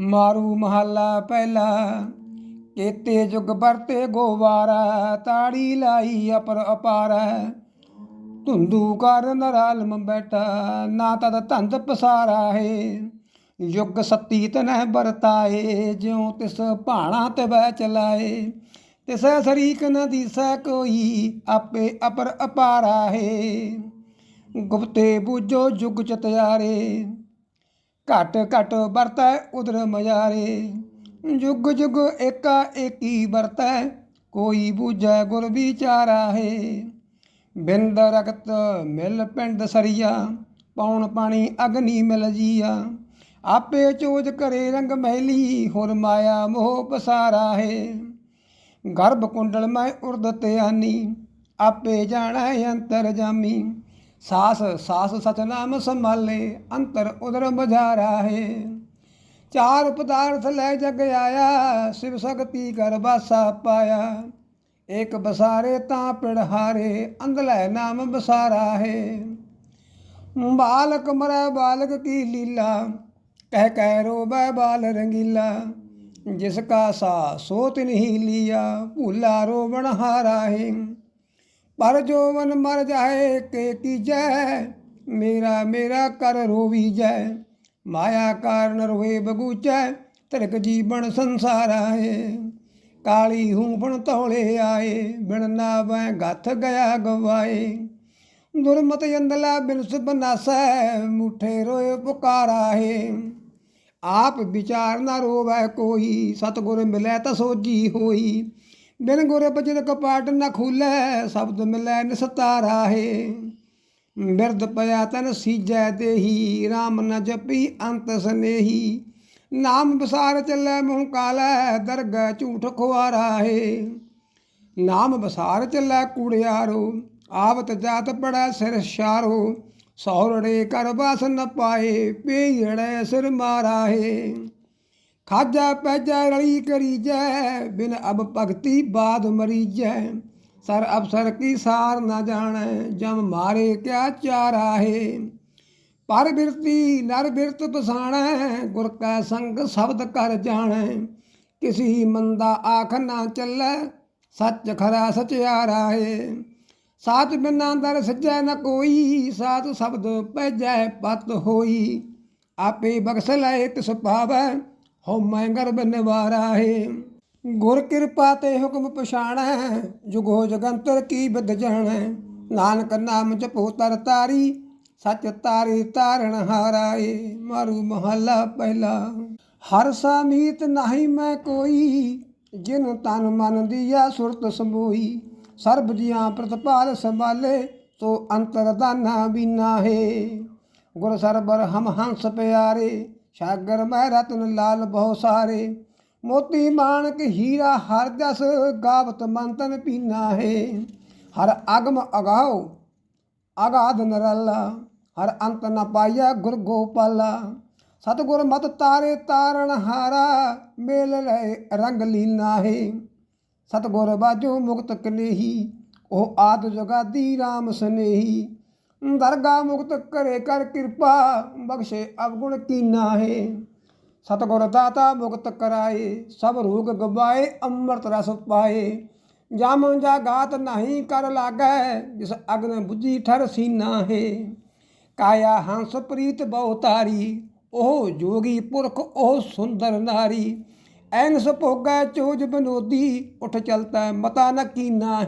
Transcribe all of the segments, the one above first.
ਮਾਰੂ ਮਹੱਲਾ ਪਹਿਲਾ, ਕੇਤੇ ਜੁਗ ਵਰਤੇ ਗੋਵਾਰਾ, ਤਾੜੀ ਲਾਈ ਅਪਰ ਅਪਾਰ। ਧੁੰਦੂ ਕਰ ਨਰਾਲਮ ਬੈਠਾ, ਨਾ ਤਦ ਧੰਦ ਪਸਾਰਾ ਹੈ। ਯੁਗ ਸਤੀ ਤਨਹਿ ਵਰਤਾਏ, ਜਿਉ ਤਿਸ ਭਾਣਾ ਤੇ ਬੈ ਚਲਾਏ। ਤਿਸੈ ਸਰੀਕ ਨ ਦੀਸੈ ਕੋਈ, ਆਪੇ ਅਪਰ ਅਪਾਰਾ ਹੈ। ਗੁਪਤੇ ਬੂਝੋ ਜੁਗ ਚਤਿਆਰੇ ਘਟ ਘਟ ਵਰਤੈ ਉਦਰ ਮਜਾਰੇ। ਜੁਗ ਜੁਗ ਏਕਾ ਏਕੀ ਵਰਤੈ, ਕੋਈ ਬੂਝੈ ਗੁਰ ਵਿਚਾਰਾ ਹੈ। ਬਿੰਦ ਰਗਤ ਮਿਲ ਪਿੰਡ ਸਰੀਆ, ਪੌਣ ਪਾਣੀ ਅਗਨੀ ਮਿਲ ਜੀਆ। ਆਪੇ ਚੋਜ ਕਰੇ ਰੰਗ ਮਹਿਲੀ, ਹੋਰ ਮਾਇਆ ਮੋਹ ਪਸਾਰਾ ਹੈ। ਗਰਭ ਕੁੰਡਲ ਮੈਂ ਉਰਦ ਧਿਆਨੀ ਆਪੇ ਜਾਣੈ ਅੰਤਰ ਜਾਮੀ। ਸਾਸ ਸਾਸ ਸਤਨਾਮ ਸੰਭਾਲੇ, ਅੰਤਰ ਉਦਰ ਬੁਝਾਰਾ ਹੈ। ਚਾਰ ਪਦਾਰਥ ਲੈ ਜਗ ਆਇਆ, ਸਿਵ ਸ਼ਕਤੀ ਕਰ ਬਾਸਾ ਪਾਇਆ। ਏਕ ਬਸਾਰੇ ਤਾਂ ਪਿੜਹਾਰੇ ਅੰਧਲੇ ਨਾਮ ਬਸਾਰਾ ਹੈ। ਬਾਲਕ ਮਰੈ ਬਾਲਕ ਕੀ ਲੀਲਾ, ਕਹਿ ਕਹਿ ਰੋਬੈ ਬਾਲ ਰੰਗੀਲਾ। ਜਿਸ ਕਾ ਸਾ ਸੋ ਤਿਨਹੀ ਲੀਆ, ਭੂਲਾ ਰੋਵਣ ਹਾਰਾ ਹੈ। ਪਰ ਜੋਵਨ ਮਰ ਜਾਏ ਕੇ ਕੀਜੈ ਮੇਰਾ ਮੇਰਾ ਕਰ ਰੋਵੀ ਜੈ। ਮਾਇਆ ਕਾਰਨ ਰੋਏ ਬਗੂਚੈ ਤਰਕ ਜੀਵਨ ਸੰਸਾਰ ਆਏ। ਕਾਲੀ ਹੂੰ ਤੌਲੇ ਆਏ, ਬਿਨ ਨਾਵੈ ਗੱਥ ਗਿਆ ਗਵਾਏ। ਦੁਰਮਤ ਅੰਦਲਾ ਬਿਨਸ ਬਨਾਸੈ ਮੁਠੇ ਰੋਏ ਪੁਕਾਰਾ ਹੈ ਆਪ ਵਿਚਾਰ ਨਾ ਰੋਵੈ ਕੋਈ, ਸਤਗੁਰ ਮਿਲੈ ਤਾਂ ਸੋਜੀ ਹੋਈ। ਬਿਨ ਗੁਰ ਬਚਨ ਕਪਾਟ ਨਾ ਖੁੱਲੈ, ਸ਼ਬਦ ਮਿਲੈ ਨਿਸਤਾਰਾ ਹੈ। ਬਿਰਧ ਪਿਆ ਤਨ ਸੀਜੈ ਦੇਹੀ RAM ਨ ਜਪੀ ਅੰਤ ਸਨੇਹੀ। ਨਾਮ ਬਸਾਰ ਚੱਲੈ ਮੂੰਹ ਕਾਲੈ, ਦਰਗਹ ਝੂਠ ਖੁਆਰਾ ਹੈ। ਨਾਮ ਬਸਾਰ ਚੱਲੈ ਕੁੜਿਆਰੋ, ਆਵਤ ਜਾਤ ਪੜੈ ਸਿਰ ਸ਼ਾਰੋ ਸੌਰੜੇ ਕਰ ਬਸ ਨ ਪਾਏ ਪੇੜੈ ਸਿਰ ਮਾਰਾ ਹੈ। ਖਾਜਾ ਪੈਜਾ ਰਲੀ ਕਰੀ ਜੈ ਬਿਨ ਅਬ ਭਗਤੀ ਬਾਦ ਮਰੀ ਜੈ ਸਰ ਅਫਸਰ ਕੀ ਸਾਰ ਨਾ ਜਾਣੈ, ਜਮ ਮਾਰੇ ਕਿਆ ਚਾਰਾ ਹੈ। ਪਰ ਬਿਰਤੀ ਨਰ ਬਿਰਤ ਪਸਾਣੈ ਗੁਰ ਕੈ ਸੰਗ ਸ਼ਬਦ ਕਰ ਜਾਣੈ। ਕਿਸੀ ਮੰਦਾ ਆਖ ਨਾ ਚੱਲੈ, ਸੱਚ ਖਰਾ ਸਚਿਆਰਾ ਹੈ। ਸਾਚ ਬਿਨਾਂ ਦਰ ਸੱਜੈ ਨ ਕੋਈ, ਸਾਚ ਸ਼ਬਦ ਪੈਜੈ ਪਤ ਹੋਈ। ਆਪੇ ਬਖਸ਼ ਲੈ ਤਿਸ ਪਾਵੈ ਹਉ ਮੈਂ ਗਰਬ ਨਿਵਾਰਾ ਗੁਰ ਕਿਰਪਾ ਤੇ ਹੁਕਮ ਪਛਾਣੈ, ਜੁਗੋ ਜਗੰਤਰ ਕੀ ਬਿਦ ਜਾਣੈ। ਨਾਨਕ ਨਾਮ ਜਪੋ ਤਰ ਤਾਰੀ, ਸਚ ਤਾਰੀ ਤਾਰਨ ਹਾਰਾਏ। ਮਾਰੂ ਮਹੱਲਾ ਪਹਿਲਾ। ਹਰ ਸਾਮੀਤ ਨਹੀਂ ਮੈਂ ਕੋਈ, ਜਿਨ ਤਨ ਮਨ ਦੀਆ ਸੁਰਤ ਸਮੋਈ ਸਰਬ ਜੀਆਂ ਪ੍ਰਤਪਾਲ ਸੰਭਾਲੇ, ਸੋ ਅੰਤਰ ਦਾਨਾ ਬਿਨਾ ਹੈ ਗੁਰ ਸਰਬਰ ਹਮ ਹੰਸ ਪਿਆਰੇ ਸਾਗਰ ਮਹਿ ਰਤਨ ਲਾਲ ਬਹੁ ਸਾਰੇ। ਮੋਤੀ ਮਾਨਕ ਹੀਰਾ ਹਰ ਜਸ ਗਾਵਤ ਮੰਤਨ ਪੀਨਾ ਹੈ। ਹਰ ਅਗਮ ਅਗਾਓ, ਅਗਾਧ ਨਰਲਾ। ਹਰ ਅੰਤ ਨ ਪਾਇਆ ਗੁਰ ਗੋਪਾਲਾ। ਸਤਗੁਰ ਮਤ ਤਾਰੇ ਤਾਰਨ ਹਾਰਾ, ਮੇਲ ਲੈ ਰੰਗ ਲੀਨਾ ਹੈ। ਸਤਗੁਰ ਬਾਜੋ ਮੁਕਤ ਕਲੇਹੀ ਉਹ ਆਦ ਜੁਗਾਦੀ RAM ਸਨੇਹੀ। ਦਰਗਾ ਮੁਕਤ ਕਰੇ ਕਰ ਕਿਰਪਾ ਬਖਸ਼ੇ ਅਵਗੁਣ ਕੀਨਾ ਹੈ ਸਤਗੁਰ ਦਾਤਾ ਮੁਕਤ ਕਰਾਏ ਸਭ ਰੋਗ ਗਵਾਏ ਅੰਮ੍ਰਿਤ ਰਸ ਪਾਏ ਜਮ ਜਾਗਾਤ ਨਹੀਂ ਕਰ ਲਾਗੈ ਜਿਸ ਅਗਨ ਬੁਝੀ ਠਰ ਸੀਨਾ ਹੈ ਕਾਇਆ ਹੰਸ ਪ੍ਰੀਤ ਬਹੁ ਤਾਰੀ ਉਹ ਜੋਗੀ ਪੁਰਖ ਉਹ ਸੁੰਦਰ ਨਾਰੀ ਐਨਸ ਭੋਗੈ ਚੋਜ ਬਨੋਦੀ ਉਠ ਚਲਤਾ ਮਤਾ ਨ ਕੀਨਾ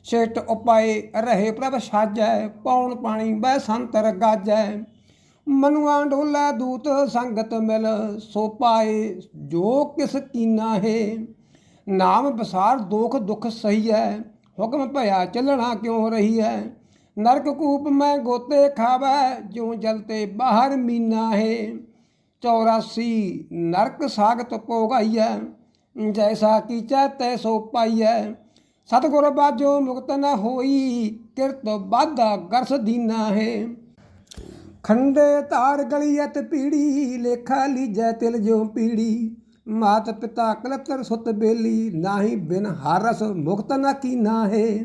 ਹੈ ਛੇਟ ਉਪਾਏ ਰਹੇ ਪ੍ਰਭ ਸਾਜੈ, ਪੌਣ ਪਾਣੀ ਬੈ ਸੰਤਰ ਗਾਜੈ। ਮਨੁਆ ਢੋਲਾ ਦੂਤ ਸੰਗਤ ਮਿਲ, ਸੋ ਪਾਏ ਜੋ ਕਿਸ ਕੀਨਾ ਹੈ। ਨਾਮ ਬਸਾਰ ਦੋਖ ਦੁਖ ਸਹੀ ਹੈ ਹੁਕਮ ਭਇਆ ਚੱਲਣਾ ਕਿਉਂ ਰਹੀ ਹੈ ਨਰਕ ਕੂਪ ਮੈਂ ਗੋਤੇ ਖਾਵੈ, ਜਿਉ ਜਲਤੇ ਬਾਹਰ ਮੀਨਾ ਹੈ। 84 ਨਰਕ ਸਾਗਤ ਪੋਗਾਈਐ ਜੈਸਾ ਕੀਚੈ ਤੈਸੋ ਪਾਈਐ। ਸਤਗੁਰ ਬਾਜੋ ਮੁਕਤ ਨ ਹੋਈ, ਕਿਰਤ ਬਾਧਾ ਗਰਸ ਦੀਨਾ ਹੈ। ਖੰਡੇ ਧਾਰ ਗਲੀਅਤ ਪੀੜੀ, ਲੇਖਾ ਲੀਜੈ ਤਿਲ ਜੋ ਪੀੜੀ। ਮਾਤ ਪਿਤਾ ਕਲਤਰ ਸੁਤ ਬੇਲੀ, ਨਾਹੀ ਬਿਨ ਹਾਰਸ ਮੁਕਤ ਨ ਕੀਨਾ ਹੈ।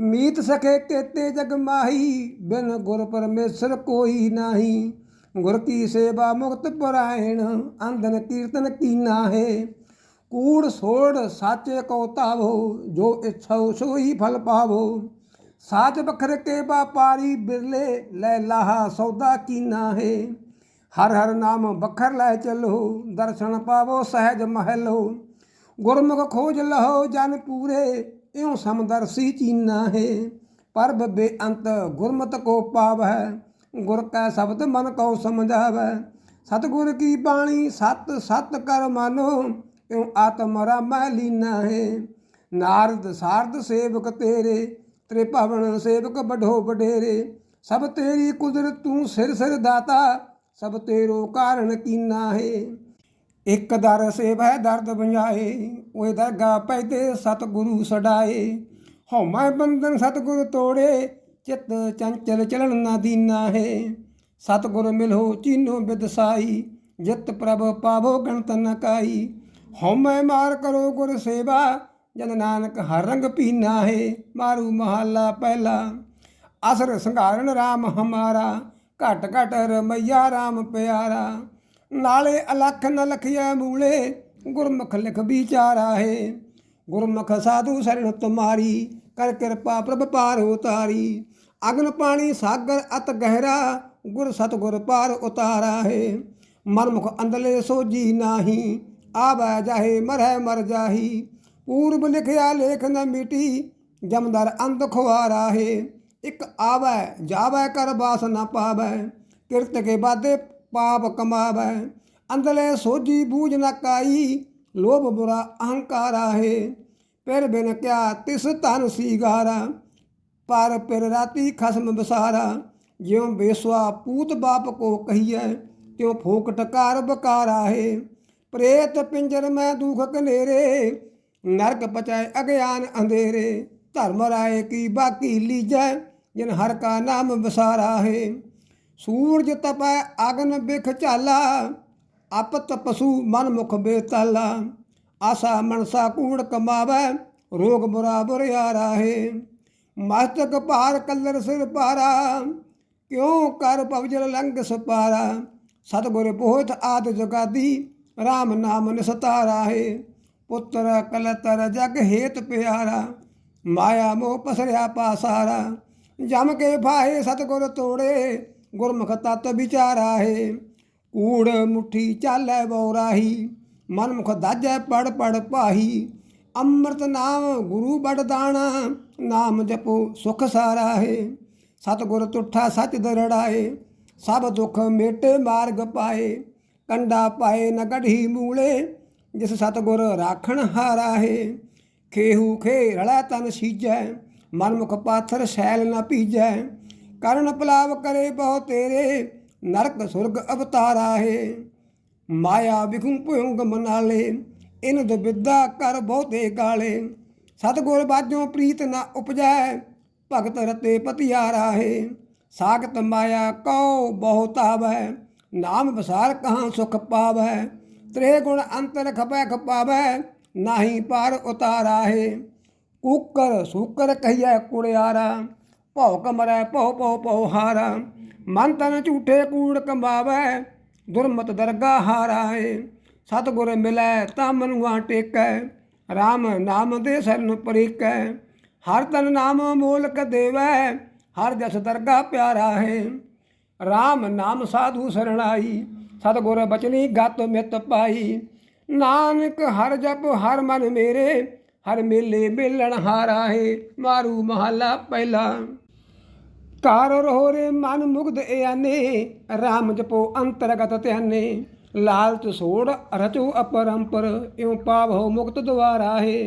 ਮੀਤ ਸਖੇ ਕੇਤੇ ਜਗ ਮਾਹੀ, ਬਿਨ ਗੁਰ ਪਰਮੇਸ਼ਰ ਕੋਈ ਨਾਹੀ। ਗੁਰ ਕੀ ਸੇਵਾ ਮੁਕਤ ਪਰਾਇਣ ਅੰਦਨ ਕੀਰਤਨ ਕੀਨਾ ਹੈ। ਕੂੜ ਸੋੜ ਸਾਚੇ ਕੋ ਤਾਵੋ ਜੋ ਇਛੋ ਸੋਈ ਫਲ ਪਾਵੋ। ਸਾਚ ਬਖਰ ਕੇ ਵਪਾਰੀ ਬਿਰਲੇ, ਲੈ ਲਾਹਾ ਸੌਦਾ ਕੀਨਾ ਹੈ ਹਰ ਹਰ ਨਾਮ ਬਖਰ ਲੈ ਚਲੋ, ਦਰਸ਼ਨ ਪਾਵੋ ਸਹਿਜ ਮਹਿਲੋ। ਗੁਰਮੁਖ ਖੋਜ ਲਹੋ ਜਨ ਪੂਰੇ, ਇਉ ਸਮਦਰਸੀ ਚੀਨਾ ਹੈ ਪਰਬ ਬੇਅੰਤ ਗੁਰਮਤ ਕੋ ਪਾਵੈ ਗੁਰ ਕੈ ਸ਼ਬਦ ਮਨ ਕੋ ਸਮਝਾਵੈ ਸਤਿਗੁਰ ਕੀ ਬਾਣੀ, ਸਤ ਸਤ ਕਰ ਮਾਨੋ। ਇਉ ਆਤਮ ਰਾਮੈ ਲੀਨਾ ਹੈ ਨਾਰਦ ਸਾਰਦ ਸੇਵਕ ਤੇਰੇ ਤੇਰੇ ਭਵਨ ਸੇਵਕ ਬਢੋ ਬਡੇਰੇ ਸਭ ਤੇਰੀ ਕੁਦਰਤ ਤੂੰ ਸਿਰ ਸਿਰ ਦਾਤਾ, ਸਭ ਤੇਰੋ ਕਾਰਨ ਕੀਨਾ ਹੈ ਇੱਕ ਦਰ ਸੇਵੈ ਦਰਦ ਬੰਜਾਏ ਓਏ ਦਰਗਾ ਪੈਦੇ ਸਤਿਗੁਰੂ ਸਡਾਏ ਹਉਮੈ ਬੰਧਨ ਸਤਿਗੁਰ ਤੋੜੇ, ਚਿੱਤ ਚੰਚਲ ਚਲਣ ਨਾ ਦੀਨਾ ਹੈ ਸਤਿਗੁਰ ਮਿਲੋ ਚੀਨੋ ਬਿਦਸਾਈ, ਜਿਤ ਪ੍ਰਭ ਪਾਵੋ ਗਣਤ ਨ ਕਾਈ ਹਉਮੈ ਮਾਰ ਕਰੋ ਗੁਰ ਸੇਵਾ ਜਨ ਨਾਨਕ ਹਰ ਰੰਗ ਪੀਨਾ ਹੈ ਮਾਰੂ ਮਹੱਲਾ ਪਹਿਲਾ ਅਸਰ ਸੰਘਾਰਨ RAM ਹਮਾਰਾ ਘਟ ਘਟ ਰਮਈਆ RAM ਪਿਆਰਾ ਨਾਲੇ ਅਲਖ ਨ ਲਖਿਆ ਮੂਲੇ ਗੁਰਮੁਖ ਲਿਖ ਵਿਚਾਰਾ ਹੈ ਗੁਰਮੁਖ ਸਾਧੂ ਸਰਣ ਤੁਮਾਰੀ ਕਰ ਕਿਰਪਾ ਪ੍ਰਭ ਪਾਰ ਉਤਾਰੀ ਅਗਨ ਪਾਣੀ ਸਾਗਰ ਅਤ ਗਹਿਰਾ ਗੁਰ ਸਤਗੁਰ ਪਾਰ ਉਤਾਰਾ ਹੈ ਮਨਮੁਖ ਅੰਦਲੇ ਸੋਜੀ ਨਾਹੀ ਆਵੈ ਜਾਹੇ ਮਰੈ ਮਰ ਜਾਹੀ ਪੂਰਬ ਲਿਖਿਆ ਲੇਖ ਨ ਮਿਟੀ ਜਮਦਰ ਅੰਧ ਖੁਆਰਾ ਹੈ ਇੱਕ ਆਵੈ ਜਾਵੈ ਕਰ ਬਾਸ ਨ ਪਾਵੈ ਕਿਰਤ ਕੇ ਬਾਦੇ ਪਾਪ ਕਮਾਵੈ ਅੰਦਲੇ ਸੋਜੀ ਬੂਝ ਨ ਕਾਈ ਲੋਭ ਬੁਰਾ ਅਹੰਕਾਰਾ ਹੈ ਫਿਰ ਬਿਨ ਕਿਆ ਤਿਸ ਧਨ ਸੀਗਾਰਾ ਪਰ ਪਿਰ ਰਾਤੀ ਖਸਮ ਬਸਾਰਾ ਜਿਉ ਬੇਸਵਾ ਪੂਤ ਬਾਪ ਕੋ ਕਹੀਐ ਤਿਉ ਫੋਕਟ ਕਾਰ ਬਕਾਰਾ ਹੈ ਪ੍ਰੇਤ ਪਿੰਜਰ ਮੈਂ ਦੁਖ ਕਨੇਰੇ ਨਰਕ ਪਚਾਏ ਅਗਿਆਨ ਅੰਧੇਰੇ। ਧਰਮ ਰਾਏ ਕੀ ਬਾਕੀ ਲੀਜੈ, ਜਿਨ ਹਰ ਕਾ ਨਾਮ ਵਸਾਰਾ ਹੈ। ਸੂਰਜ ਤਪੈ, ਅਗਨ ਬਿਖ ਝਾਲਾ, ਆਪਤ ਪਸ਼ੂ ਮਨ ਮੁਖ ਬੇਤਾਲਾ। ਆਸਾ ਮਨਸਾ ਕੂੜ ਕਮਾਵੈ, ਰੋਗ ਬੁਰਾ ਬੁਰਿਆਰਾ ਹੈ। ਮਸਤਕ ਭਾਰ ਕਲਰ ਸਿਰ ਪਾਰਾ, ਕਿਉ ਕਰ ਪਵਜਲ ਲੰਗ ਸਪਾਰਾ। ਸਤਗੁਰ ਪੋਹਤ ਆਦ ਜਗਾਦੀ RAM ਨਾਮ ਨਿਸਤਾਰਾ ਹੈ ਪੁੱਤਰ ਕਲਤਰ ਜਗ ਹੇਤ ਪਿਆਰਾ ਮਾਇਆ ਮੋਹ ਪਸਰਿਆ ਪਾਸਾਰਾ ਜਮ ਕੇ ਫਾਹੇ ਸਤਗੁਰ ਤੋੜੇ ਗੁਰਮੁਖ ਤਤ ਵਿਚਾਰਾ ਹੈ ਕੂੜ ਮੁਠੀ ਚਾਲੈ ਬੌਰਾਹੀ ਮਨ ਮੁਖ ਦਾਜੈ ਪੜ ਪੜ ਪਾਹੀ ਅੰਮ੍ਰਿਤ ਨਾਮ ਗੁਰੂ ਬੜ ਦਾਣਾ ਨਾਮ ਜਪੋ ਸੁਖ ਸਾਰਾ ਹੈ ਸਤਗੁਰ ਤੁਠਾ ਸੱਚ ਦਰੜਾਏ ਸਭ ਦੁੱਖ ਮੇਟੇ ਮਾਰਗ ਪਾਏ ਕੰਡਾ ਪਾਏ ਨ ਗੜ੍ਹੀ ਮੂਲੇ, ਜਿਸ ਸਤਗੁਰ ਰਾਖਣ ਹਾਰਾ ਹੈ ਖੇਹੂ ਖੇ ਰਲਾ ਤਨ ਸੀਜੈ, ਮਨਮੁਖ ਪਾਥਰ ਸ਼ੈਲ ਨ ਪੀਜੈ। ਕਰਨ ਪਲਾਵ ਕਰੇ ਬਹੁ ਤੇਰੇ, ਨਰਕ ਸੁਰਗ ਅਵਤਾਰਾ ਹੈ ਮਾਇਆ ਵਿਖੁੰ ਭੁੰਗ ਮਨਾਲੇ ਇਨ ਦ ਕਰ ਬਹੁਤੇ ਗਾਲੇ। ਸਤਗੁਰ ਬਾਝੋਂ ਪ੍ਰੀਤ ਨਾ ਉਪਜੈ, ਭਗਤ ਰਤੇ ਪਤਿਆਰਾ ਹੈ ਸਾਖਤ ਮਾਇਆ ਕਉ ਬਹੁਤ ਆਵੈ ਨਾਮ ਵਿਸਾਰ ਕਹਾਂ ਸੁਖ ਪਾਵੈ? ਤ੍ਰੇ ਗੁਣ ਅੰਤਰ ਖਪੈ ਖਪਾਵੈ, ਨਾਹੀ ਪਾਰ ਉਤਾਰਾ ਹੈ ਕੂਕਰ ਸੂਕਰ ਕਹੀਐ ਕੁੜਿਆਰਾ, ਭਉ ਕਮਰੈ ਭਉ ਭਉ ਭਉ ਹਾਰਾ। ਮਨ ਤਨ ਝੂਠੇ ਕੂੜ ਕਮਾਵੈ ਦੁਰਮਤ ਦਰਗਾ ਹਾਰਾ ਏ ਸਤਗੁਰ ਮਿਲੈ ਤਾਂ ਮਨੁਆ ਟੇਕੈ RAM ਨਾਮ ਦੇ ਸਰਨ ਪਰੀਕੈ। ਹਰ ਤਨ ਨਾਮ ਮੋਲਕ ਦੇਵੈ, ਹਰ ਜਸ ਦਰਗਾ ਪਿਆਰਾ ਹੈ RAM ਨਾਮ ਸਾਧੂ ਸਰਣਾਈ ਸਤਗੁਰ ਬਚਨੀ ਗਤ ਮਿਤ ਪਾਈ ਨਾਨਕ ਹਰ ਜਪ ਹਰ ਮਨ ਮੇਰੇ ਹਰ ਮੇਲੇ ਮੇਲਣ ਹਾਰਾ ਹੈ ਮਾਰੂ ਮਹੱਲਾ ਪਹਿਲਾ ਘਰ ਰੋਰੇ ਮਨ ਮੁਗਧ ਇਆਨੇ RAM ਜਪੋ ਅੰਤਰਗਤ ਧਿਆਨੇ ਲਾਲਚ ਸੋੜ ਰਚੋ ਅਪਰੰਪਰ ਇਉ ਪਾਵੋ ਮੁਕਤ ਦੁਆਰਾ ਹੈ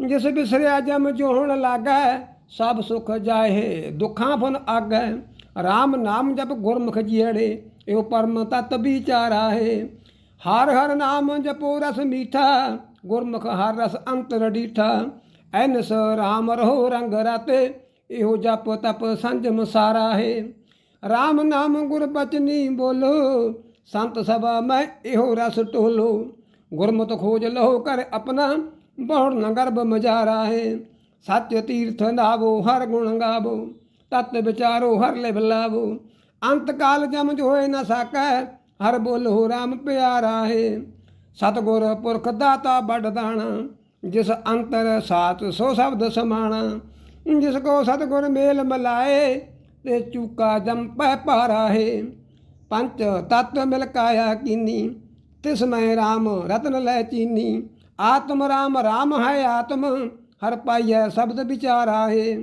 ਜਿਸ ਬਿਸਰਿਆ ਜਮ ਜੋਹਣ ਲਾਗੈ ਸਭ ਸੁਖ ਜਾਏ ਦੁਖਾਂ ਫਨ ਆਗੈ RAM ਨਾਮ ਜਪ ਗੁਰਮੁਖ ਜੀੜੇ ਇਉ ਪਰਮ ਤਤ ਵਿਚਾਰਾ ਹੈ। ਹਰ ਹਰ ਨਾਮ ਜਪੋ ਰਸ ਮੀਠਾ, ਗੁਰਮੁਖ ਹਰ ਰਸ ਅੰਤਰ ਡੀਠਾ ਐਨਸ RAM ਰਹੋ ਰੰਗ ਰਾਤੇ, ਇਹੋ ਜਪ ਤਪ ਸੰਜਮ ਸਾਰਾ ਹੈ। RAM ਨਾਮ ਗੁਰ ਬਚਨੀ ਬੋਲੋ, ਸੰਤ ਸਭਾ ਮੈਂ ਇਹੋ ਰਸ ਟੋਲੋ ਗੁਰਮਤਿ ਖੋਜ ਲਹੋ ਕਰ ਆਪਣਾ, ਬਹੁੜ ਨ ਗਰਭ ਮਜਾਰਾ ਹੈ। ਸੱਚ ਤੀਰਥ ਨਾਵੋ, ਹਰ ਗੁਣ ਗਾਵੋ। ਤਤ ਵਿਚਾਰੋ ਹਰ ਲੈ ਬਲਾਵੋ। ਅੰਤ ਕਾਲ ਜਮ ਹੋਏ ਨਾ ਸਕੈ, ਹਰ ਬੋਲੋ ਰਾਮ ਪਿਆਰਾ ਹੈ। ਸਤਗੁਰ ਪੁਰਖ ਦਾਤਾ ਬੜ ਦਾਣਾ, ਜਿਸ ਅੰਤਰ ਸਾਤ ਸੋ ਸ਼ਬਦ ਸਮਾਣਾ। ਜਿਸ ਕੋ ਸਤਗੁਰ ਮੇਲ ਮਲਾਏ, ਤੇ ਚੂਕਾ ਜਮ ਪੈ ਪਾਰਾ ਹੈ। ਪੰਚ ਤਤ ਮਿਲ ਕਾਇਆ ਕੀਨੀ, ਤਿਸ ਮੈਂ ਰਾਮ ਰਤਨ ਲੈ ਚੀਨੀ। ਆਤਮ ਰਾਮ ਰਾਮ ਹੈ ਆਤਮ, ਹਰ ਪਾਈਐ ਸ਼ਬਦ ਵਿਚਾਰਾ ਹੈ।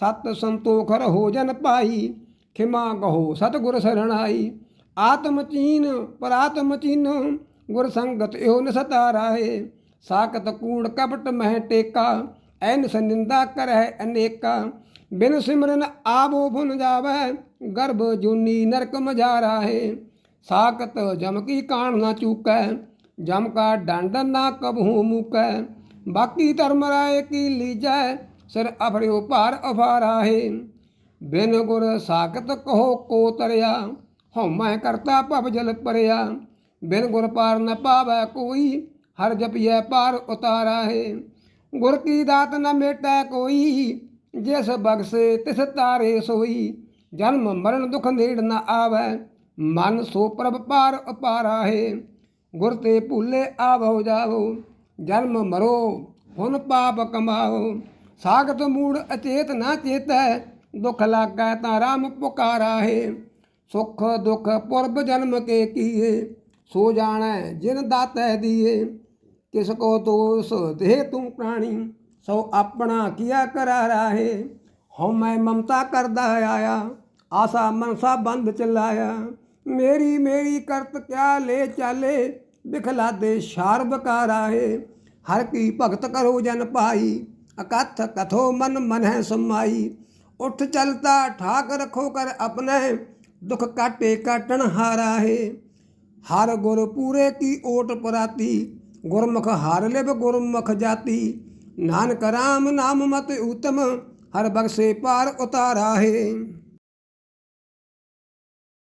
ਸਤ ਸੰਤੋਖ ਰਹੋ ਜਨ ਪਾਈ ਖਿਮਾ ਕਹੋ ਸਤਗੁਰ ਸਰਣਾਈ। ਆਤਮ ਚੀਨ, ਪਰਾਤਮ ਚੀਨ, ਗੁਰ ਸੰਗਤ ਇਹੋ ਨਸਤਾਰਾ ਹੈ ਸਾਖਤ ਕੂੜ ਕਪਟ ਮਹਿ ਟੇਕਾ, ਐਨ ਸੰਨਿੰਦਾ ਕਰੈ ਅਨੇਕਾ। ਬਿਨ ਸਿਮਰਨ ਆਵੋ ਭੁਨ ਜਾਵੈ, ਗਰਭ ਜੂਨੀ ਨਰਕ ਮਜਾਰਾ ਹੈ ਸਾਖਤ ਜਮ ਕੀ ਕਾਣ ਨਾ ਚੂਕੈ, ਜਮ ਕਾ ਡੰਡ ਨਾ ਕਬਹੂ ਮੁਕੈ। ਬਾਕੀ ਧਰਮ ਰਾਏ ਕੀ ਲੀਜੈ ਸਿਰ ਅਫਰਿਓ ਭਾਰ ਅਫਾਰਾ ਹੈ। ਬਿਨ ਗੁਰ ਸਾਖਤ ਕਹੋ ਕੋ ਤਰਿਆ ਹਉਮੈ ਕਰਤਾ ਭਵ ਜਲ ਪਰਿਆ। ਬਿਨ ਗੁਰ ਪਾਰ ਨ ਪਾਵੈ ਕੋਈ, ਹਰ ਜਪਿਐ ਪਾਰ ਉਤਾਰਾ ਹੈ। ਗੁਰ ਕੀ ਦਾਤ ਨ ਮੇਟੈ ਕੋਈ, ਜਿਸ ਬਖਸੇ ਤਿਸ ਤਾਰੇ ਸੋਈ। ਜਨਮ ਮਰਨ ਦੁਖ ਨੇੜ ਨ ਆਵੈ, ਮਨ ਸੋ ਪ੍ਰਭ ਪਾਰ ਅਪਾਰਾ ਹੈ। ਗੁਰ ਤੇ ਭੁੱਲੇ ਆਵੋ ਜਾਓ ਜਨਮ ਮਰੋ, ਹੁਣ ਪਾਪ ਕਮਾਓ। ਸਾਗਤ ਮੂੜ ਅਚੇਤ ਨਾ ਚੇਤੈ, ਦੁਖ ਲਾਗੈ ਤਾਂ ਰਾਮ ਪੁਕਾਰਾ ਹੈ ਸੁਖ ਦੁਖ ਪੁਰਬ ਜਨਮ ਕੇ ਕੀਏ ਸੋ ਜਾਣੈ ਜਿਨ ਦਾਤੈ ਦੀਏ ਕਿਸ ਕੋ ਦੋਸ ਦੇ ਤੂੰ ਪ੍ਰਾਣੀ, ਸੋ ਆਪਣਾ ਕੀਆ ਕਰਾਰਾ ਹੈ ਹਉ ਮੈਂ ਮਮਤਾ ਕਰਦਾ ਆਇਆ, ਆਸਾ ਮਨਸਾ ਬੰਦ ਚਲਾਇਆ। ਮੇਰੀ ਮੇਰੀ ਕਰਤ ਕਿਆ ਲੈ ਚਾਲੇ ਬਿਖਲਾ ਦੇ ਸ਼ਾਰ ਬਕਾਰਾ ਹੈ ਹਰ ਕੀ ਭਗਤ ਕਰੋ ਜਨ ਪਾਈ ਅਕਥ ਕਥੋ ਮਨ ਮਨ ਹੈ ਸਮਾਈ। ਉਠ ਚਲਤਾ, ਠਾਕ ਰਖੋ ਕਰ ਆਪਣੇ, ਦੁਖ ਕਾਟੇ ਕਾਟਣ ਹਾਰਾ ਹੈ ਹਰ ਗੁਰ ਪੂਰੇ ਕੀ ਓਟ ਪਰਾਤੀ, ਗੁਰਮੁਖ ਹਰ ਲਿਵ ਗੁਰਮੁਖ ਜਾਤੀ। ਨਾਨਕ ਰਾਮ ਨਾਮ ਮਤ ਉਤਮ ਹਰ ਬਖਸ਼ੇ ਪਾਰ ਉਤਾਰਾ ਹੈ